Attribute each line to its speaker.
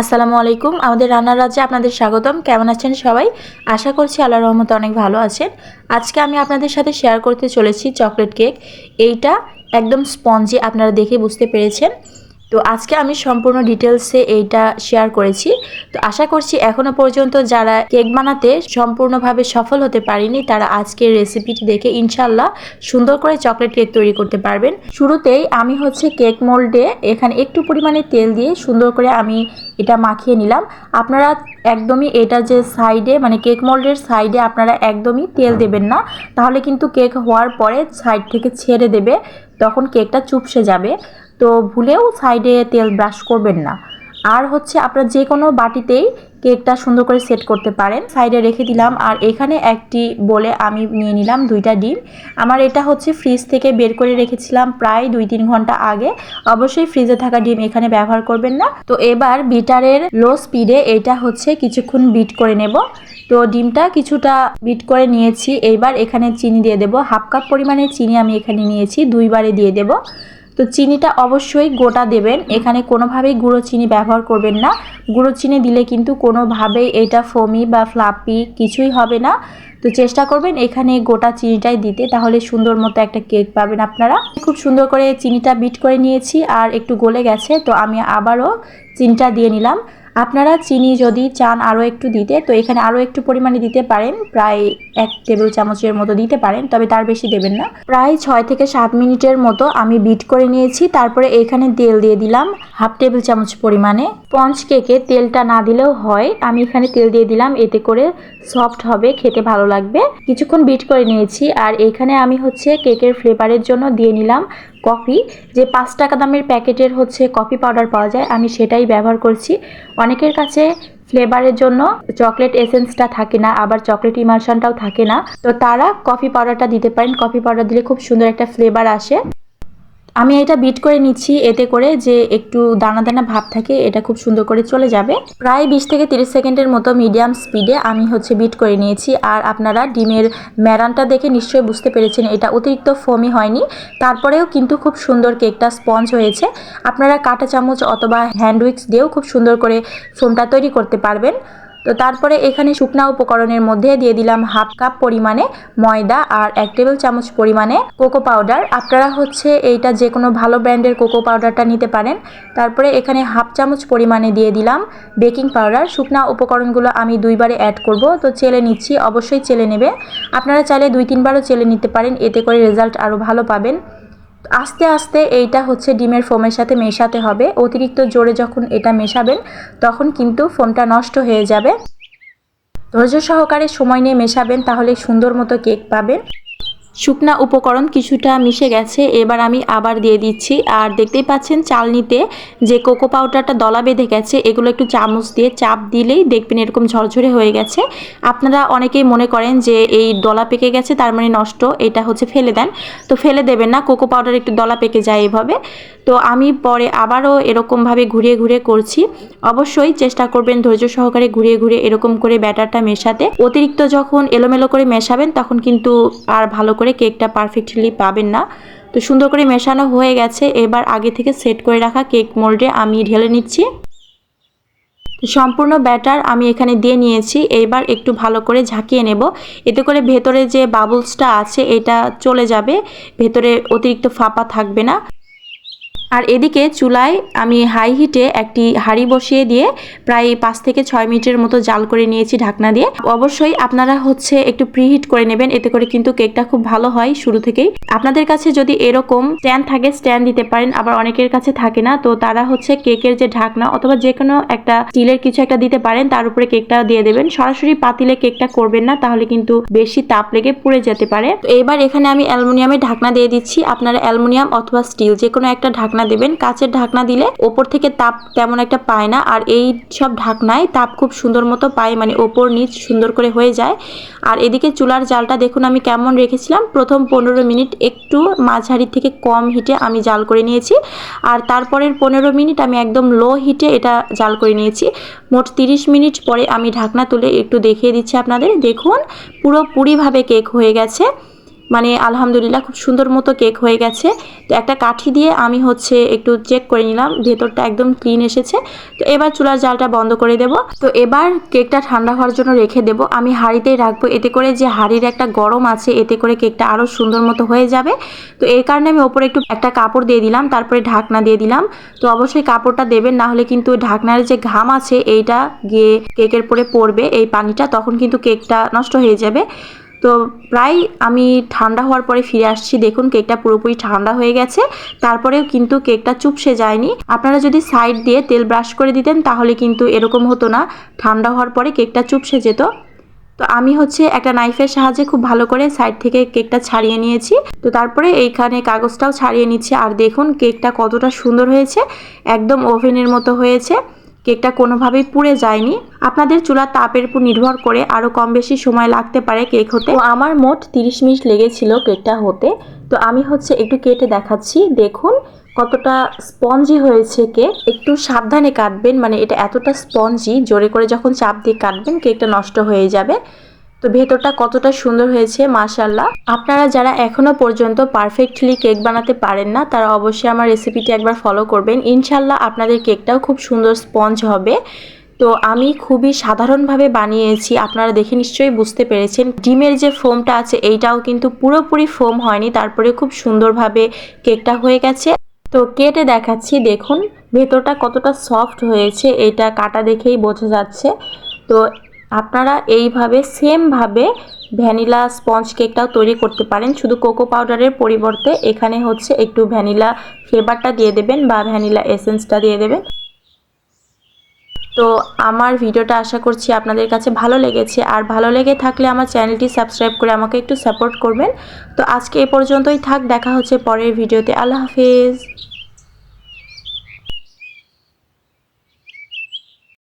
Speaker 1: আসসালামু আলাইকুম। আমাদের রান্নার রাজ্যে আপনাদের স্বাগতম। কেমন আছেন সবাই? আশা করছি আল্লাহ রহমতে অনেক ভালো আছেন। আজকে আমি আপনাদের সাথে শেয়ার করতে চলেছি চকলেট কেক এইটা একদম স্পঞ্জি আপনারা দেখে বুঝতে পেরেছেন। তো আজকে আমি সম্পূর্ণ ডিটেলসে এইটা শেয়ার করেছি। তো আশা করছি এখনও পর্যন্ত যারা কেক বানাতে সম্পূর্ণভাবে সফল হতে পারেনি, তারা আজকের রেসিপিটি দেখে ইনশাল্লাহ সুন্দর করে চকলেট কেক তৈরি করতে পারবেন। শুরুতেই আমি হচ্ছে কেক মোল্ডে এখানে একটু পরিমাণে তেল দিয়ে সুন্দর করে আমি এটা মাখিয়ে নিলাম। আপনারা একদমই এটা যে সাইডে মানে কেক মোল্ডের সাইডে আপনারা একদমই তেল দেবেন না, তাহলে কিন্তু কেক হওয়ার পরে সাইড থেকে ছেড়ে দেবে, তখন কেকটা চুপসে যাবে। তো ভুলেও সাইডে তেল ব্রাশ করবেন না। আর হচ্ছে আপনারা যে কোনো বাটিতেই কেকটা সুন্দর করে সেট করতে পারেন। সাইডে রেখে দিলাম, আর এখানে একটি বলে আমি নিয়ে নিলাম দুইটা ডিম। আমার এটা হচ্ছে ফ্রিজ থেকে বের করে রেখেছিলাম প্রায় দুই তিন ঘণ্টা আগে। অবশ্যই ফ্রিজে থাকা ডিম এখানে ব্যবহার করবেন না। তো এবার বিটারের লো স্পিডে এটা হচ্ছে কিছুক্ষণ বিট করে নেব। তো ডিমটা কিছুটা বিট করে নিয়েছি। এইবার এখানে চিনি দিয়ে দেব। হাফ কাপ পরিমাণে চিনি আমি এখানে নিয়েছি। দুইবারে দিয়ে দেব। তো চিনিটা অবশ্যই গোটা দেবেন। এখানে কোনোভাবেই গুঁড়ো চিনি ব্যবহার করবেন না। গুঁড়ো চিনি দিলে কিন্তু কোনোভাবেই এটা ফমি বা ফ্লাপি কিছুই হবে না। তো চেষ্টা করবেন এখানে গোটা চিনিটাই দিতে, তাহলে সুন্দর মতো একটা কেক পাবেন আপনারা। খুব সুন্দর করে চিনিটা বিট করে নিয়েছি আর একটু গলে গেছে, তো আমি আবারও চিনিটা দিয়ে নিলাম। আপনারা চিনি যদি চান আরও একটু দিতে, তো এখানে আরও একটু পরিমাণে দিতে পারেন, প্রায় এক টেবিল চামচের মতো দিতে পারেন, তবে তার বেশি দেবেন না। প্রায় ছয় থেকে সাত মিনিটের মতো আমি বিট করে নিয়েছি, তারপরে এখানে তেল দিয়ে দিলাম হাফ টেবিল চামচ পরিমাণে। পঞ্চ কেকে তেলটা না দিলেও হয়, আমি এখানে তেল দিয়ে দিলাম, এতে করে সফট হবে, খেতে ভালো লাগবে। কিছুক্ষণ বিট করে নিয়েছি, আর এখানে আমি হচ্ছে কেকের ফ্লেভারের জন্য দিয়ে নিলাম কফি, যে পাঁচ টাকা দামের প্যাকেটের হচ্ছে কফি পাউডার পাওয়া যায়, আমি সেটাই ব্যবহার করছি। অনেকের কাছে ফ্লেভারের জন্য চকলেট এসেন্সটা থাকে না, আবার চকলেট ইমালশনটাও থাকে না। তো তারা কফি পাউডারটা দিতে পারেন। কফি পাউডার দিলে খুব সুন্দর একটা ফ্লেভার আসে। আমি এটা বিট করে নিচ্ছি এতে করে যে একটু দানা দানা ভাব থাকে, এটা খুব সুন্দর করে চলে যাবে। প্রায় বিশ থেকে তিরিশ সেকেন্ডের মতো মিডিয়াম স্পিডে আমি হচ্ছে বিট করে নিয়েছি। আর আপনারা ডিমের ম্যারানটা দেখে নিশ্চয়ই বুঝতে পেরেছেন, এটা অতিরিক্ত ফোমি হয়নি। তারপরেও কিন্তু খুব সুন্দর কেকটা স্পঞ্জ হয়েছে। আপনারা কাঁটা চামচ অথবা হ্যান্ড উইক্স দিয়েও খুব সুন্দর করে ফোমটা তৈরি করতে পারবেন। তো তারপরে এখানে শুকনা উপকরণের মধ্যে দিয়ে দিলাম হাফ কাপ পরিমাণে ময়দা আর এক টেবিল চামচ পরিমাণে কোকো পাউডার। আপনারা হচ্ছে এইটা যে কোনো ভালো ব্র্যান্ডের কোকো পাউডারটা নিতে পারেন। তারপরে এখানে হাফ চামচ পরিমাণে দিয়ে দিলাম বেকিং পাউডার। শুকনা উপকরণগুলো আমি দুইবারে অ্যাড করব, তো চেলে নিচ্ছি, অবশ্যই চেলে নেবে আপনারা চাইলে দুই তিনবারও চেলে নিতে পারেন, এতে করে রেজাল্ট আরও ভালো পাবেন। আস্তে আস্তে এইটা হচ্ছে ডিমের ফোমের সাথে মেশাতে হবে। অতিরিক্ত জোরে যখন এটা মেশাবেন, তখন কিন্তু ফোমটা নষ্ট হয়ে যাবে। ধৈর্য সহকারে সময় নিয়ে মেশাবেন, তাহলে সুন্দর মতো কেক পাবেন। শুকনা উপকরণ কিছুটা মিশে গেছে, এবার আমি আবার দিয়ে দিচ্ছি। আর দেখতেই পাচ্ছেন চালনিতে যে কোকো পাউডারটা দলা বেঁধে গেছে, এগুলো একটু চামচ দিয়ে চাপ দিলেই দেখবেন এরকম ঝরঝরে হয়ে গেছে। আপনারা অনেকেই মনে করেন যে এই দলা পেকে গেছে, তার মানে নষ্ট, এটা হচ্ছে ফেলে দেন। তো ফেলে দেবেন না, কোকো পাউডার একটু দলা পেকে যায় এভাবে। তো আমি পরে আবারও এরকমভাবে ঘুরিয়ে ঘুরিয়ে করছি। অবশ্যই চেষ্টা করবেন ধৈর্য সহকারে ঘুরিয়ে ঘুরিয়ে এরকম করে ব্যাটারটা মেশাতে। অতিরিক্ত যখন এলোমেলো করে মেশাবেন, তখন কিন্তু আর ভালো করে কেকটা পারফেক্টলি পাবেন না। তো সুন্দর করে মেশানো হয়ে গেছে। এবার আগে থেকে সেট করে রাখা কেক মোল্ডে আমি ঢেলে নিচ্ছি। সম্পূর্ণ ব্যাটার আমি এখানে দিয়ে নিয়েছি। এবার একটু ভালো করে ঝাঁকিয়ে নেব। এতে করে ভেতরে যে বাবলসটা আছে, এটা চলে যাবে। ভেতরে অতিরিক্ত ফাঁপা থাকবে না। আর এদিকে চুলায় আমি হাই হিটে একটি হাঁড়ি বসিয়ে দিয়ে প্রায় পাঁচ থেকে ছয় মিনিটের মতো জাল করে নিয়েছি ঢাকনা দিয়ে। অবশ্যই আপনারা হচ্ছে একটু প্রিহিট করে নেবেন, এতে করে কিন্তু কেকটা খুব ভালো হয় শুরু থেকেই। আপনাদের কাছে যদি এরকম স্ট্যান্ড থাকে স্ট্যান্ড দিতে পারেন, আবার অনেকের কাছে থাকে না, তো তারা হচ্ছে কেকের যে ঢাকনা অথবা যে কোনো একটা স্টিলের কিছু একটা দিতে পারেন, তার উপরে কেকটা দিয়ে দেবেন। সরাসরি পাতিলে কেকটা করবেন না, তাহলে কিন্তু বেশি তাপ লেগে পুড়ে যেতে পারে। এবার এখানে আমি অ্যালুমিনিয়ামের ঢাকনা দিয়ে দিচ্ছি। আপনারা অ্যালুমিনিয়াম অথবা স্টিল যে কোনো একটা ঢাকনা দেবেন। কাচের ঢাকনা দিলে ওপর থেকে তাপ তেমন একটা পায় না। আর এই সব ঢাকনায় তাপ খুব সুন্দর মতো পায় মানে ওপর নিচ সুন্দর করে হয়ে যায়। আর এদিকে চুলার জালটা দেখুন আমি কেমন রেখেছিলাম। প্রথম পনেরো মিনিট একটু মাঝারি থেকে কম হিটে আমি জাল করে নিয়েছি। আর তারপরের পনেরো মিনিট আমি একদম লো হিটে এটা জাল করে নিয়েছি। মোট তিরিশ মিনিট পরে আমি ঢাকনা তুলে একটু দেখিয়ে দিচ্ছি আপনাদের। দেখুন পুরোপুরিভাবে কেক হয়ে গেছে। মানে আলহামদুলিল্লাহ খুব সুন্দর মতো কেক হয়ে গেছে। তো একটা কাঠি দিয়ে আমি হচ্ছে একটু চেক করে নিলাম, ভেতরটা একদম ক্লিন এসেছে। তো এবার চুলার জালটা বন্ধ করে দেব। তো এবার কেকটা ঠান্ডা হওয়ার জন্য রেখে দেব। আমি হাঁড়িতেই রাখব। এতে করে যে হাঁড়ির একটা গরম আছে, এতে করে কেকটা আরও সুন্দর মতো হয়ে যাবে। তো এই কারণে আমি ওপরে একটু একটা কাপড় দিয়ে দিলাম, তারপরে ঢাকনা দিয়ে দিলাম। তো অবশ্যই কাপড়টা দেবেন, না হলে কিন্তু ঢাকনার যে ঘাম আছে, এইটা গিয়ে কেকের পরে পড়বে, এই পানিটা, তখন কিন্তু কেকটা নষ্ট হয়ে যাবে। তো প্রায় আমি ঠান্ডা হওয়ার পরে ফিরে আসছি। দেখুন কেকটা পুরোপুরি ঠান্ডা হয়ে গেছে। তারপরেও কিন্তু কেকটা চুপসে যায়নি। আপনারা যদি সাইড দিয়ে তেল ব্রাশ করে দিতেন তাহলে কিন্তু এরকম হতো না। ঠান্ডা হওয়ার পরে কেকটা চুপসে যেত। তো আমি হচ্ছে একটা নাইফের সাহায্যে খুব ভালো করে সাইড থেকে কেকটা ছাড়িয়ে নিয়েছি। তো তারপরে এইখানে কাগজটাও ছাড়িয়ে নিচ্ছি। আর দেখুন কেকটা কতটা সুন্দর হয়েছে। একদম ওভেনের মতো হয়েছে। কেকটা কোনোভাবেই পুড়ে যায়নি। আপনাদের চুলার তাপের উপর নির্ভর করে আরও কম বেশি সময় লাগতে পারে কেক হতে। আমার মোট তিরিশ মিনিট লেগেছিল কেকটা হতে। তো আমি হচ্ছে একটু কেটে দেখাচ্ছি। দেখুন কতটা স্পঞ্জি হয়েছে কেক। একটু সাবধানে কাটবেন মানে এটা এতটা স্পঞ্জি, জোরে করে যখন চাপ দিয়ে কাটবেন, কেকটা নষ্ট হয়ে যাবে। তো ভেতরটা কতটা সুন্দর হয়েছে মাশাল্লাহ আপনারা যারা এখনও পর্যন্ত পারফেক্টলি কেক বানাতে পারেন না, তারা অবশ্যই আমার রেসিপিটি একবার ফলো করবেন। ইনশাল্লাহ আপনাদের কেকটাও খুব সুন্দর স্পঞ্জ হবে। তো আমি খুবই সাধারণভাবে বানিয়েছি, আপনারা দেখে নিশ্চয়ই বুঝতে পেরেছেন। ডিমের যে ফোমটা আছে, এইটাও কিন্তু পুরোপুরি ফোম হয়নি, তারপরে খুব সুন্দরভাবে কেকটা হয়ে গেছে। তো কেটে দেখাচ্ছি, দেখুন, ভেতরটা কতটা সফট হয়েছে, এটা কাটা দেখেই বোঝা যাচ্ছে। তো আপনারা এইভাবে সেমভাবে ভ্যানিলা স্পঞ্জ কেকটাও তৈরি করতে পারেন। শুধু কোকো পাউডারের পরিবর্তে এখানে হচ্ছে একটু ভ্যানিলা ফ্লেভারটা দিয়ে দেবেন বা ভ্যানিলা এসেন্সটা দিয়ে দেবেন। তো আমার ভিডিওটা আশা করছি আপনাদের কাছে ভালো লেগেছে। আর ভালো লেগে থাকলে আমার চ্যানেলটি সাবস্ক্রাইব করে আমাকে একটু সাপোর্ট করবেন। তো আজকে এ পর্যন্তই থাক, দেখা হচ্ছে পরের ভিডিওতে। আল্লাহ হাফেজ।